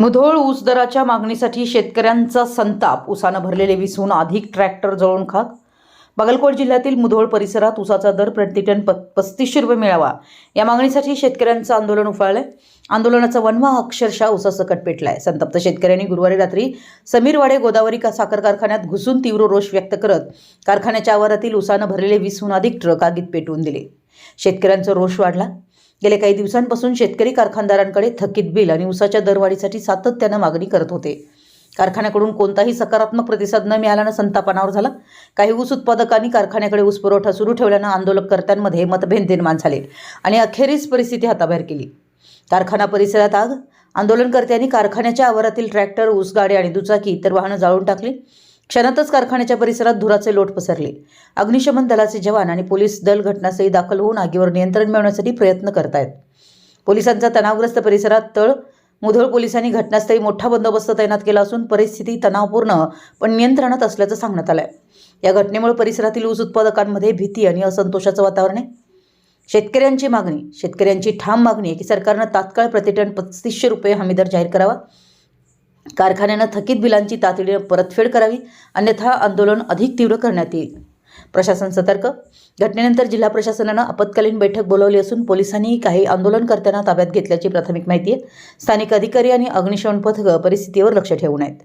मुधोळ ऊस दराच्या मागणीसाठी शेतकऱ्यांचा संताप. उसानं भरलेले विसहून अधिक ट्रॅक्टर जळून खाक. बागलकोट जिल्ह्यातील मुधोळ परिसरात उसाचा दर प्रतिटन प पस्तीसशे रुपये मिळावा. या मागणीसाठी शेतकऱ्यांचं आंदोलन उफाळलंय. आंदोलनाचा वनवा अक्षरशः उसासकट पेटलाय. संतप्त शेतकऱ्यांनी गुरुवारी रात्री समीरवाडे गोदावरी का साखर कारखान्यात घुसून तीव्र रोष व्यक्त करत कारखान्याच्या आवारातील उसानं भरलेले वीसहून अधिक ट्रक आगीत पेटवून दिले. शेतकऱ्यांचा रोष वाढला. गेल्या काही दिवसांपासून शेतकरी कारखानदारांकडे थकीत बिल आणि ऊसाच्या दरवाढीसाठी सातत्यानं मागणी करत होते. कारखान्याकडून कोणताही सकारात्मक प्रतिसाद न मिळाल्यानं संतापनावर झाला. काही ऊस उत्पादकांनी कारखान्याकडे ऊस पुरवठा सुरू ठेवल्यानं आंदोलकर्त्यांमध्ये मतभेद निर्माण झाले आणि अखेरीस परिस्थिती हाताबाहेर केली. कारखाना परिसरात आग आंदोलनकर्त्यांनी कारखान्याच्या आवारातील ट्रॅक्टर ऊसगाडी आणि दुचाकी इतर वाहनं जाळून टाकली. क्षणातच कारखान्याच्या परिसरात धुराचे लोट पसरले. अग्निशमन दलाचे जवान आणि पोलीस दल घटनास्थळी दाखल होऊन आगीवर नियंत्रण मिळवण्यासाठी प्रयत्न करतायत. पोलिसांचा तणावग्रस्त परिसरात तळ मुधोळ पोलिसांनी घटनास्थळी मोठा बंदोबस्त तैनात केला असून परिस्थिती तणावपूर्ण पण नियंत्रणात असल्याचं सांगण्यात आलं आहे या घटनेमुळे परिसरातील ऊस उत्पादकांमध्ये भीती आणि असंतोषाचं वातावरण आहे. शेतकऱ्यांची मागणी शेतकऱ्यांची ठाम मागणी आहे की सरकारनं तात्काळ प्रतिटन पस्तीसशे रुपये हमीदर जाहीर करावा. कारखान्यानं थकीत बिलांची तातडीनं परतफेड करावी अन्यथा आंदोलन अधिक तीव्र करण्यात येईल. प्रशासन सतर्क. घटनेनंतर जिल्हा प्रशासनानं आपत्कालीन बैठक बोलावली असून पोलिसांनी काही आंदोलनकर्त्यांना ताब्यात घेतल्याची प्राथमिक माहिती आहे. स्थानिक अधिकारी आणि अग्निशमन पथकं परिस्थितीवर लक्ष ठेवून आहेत.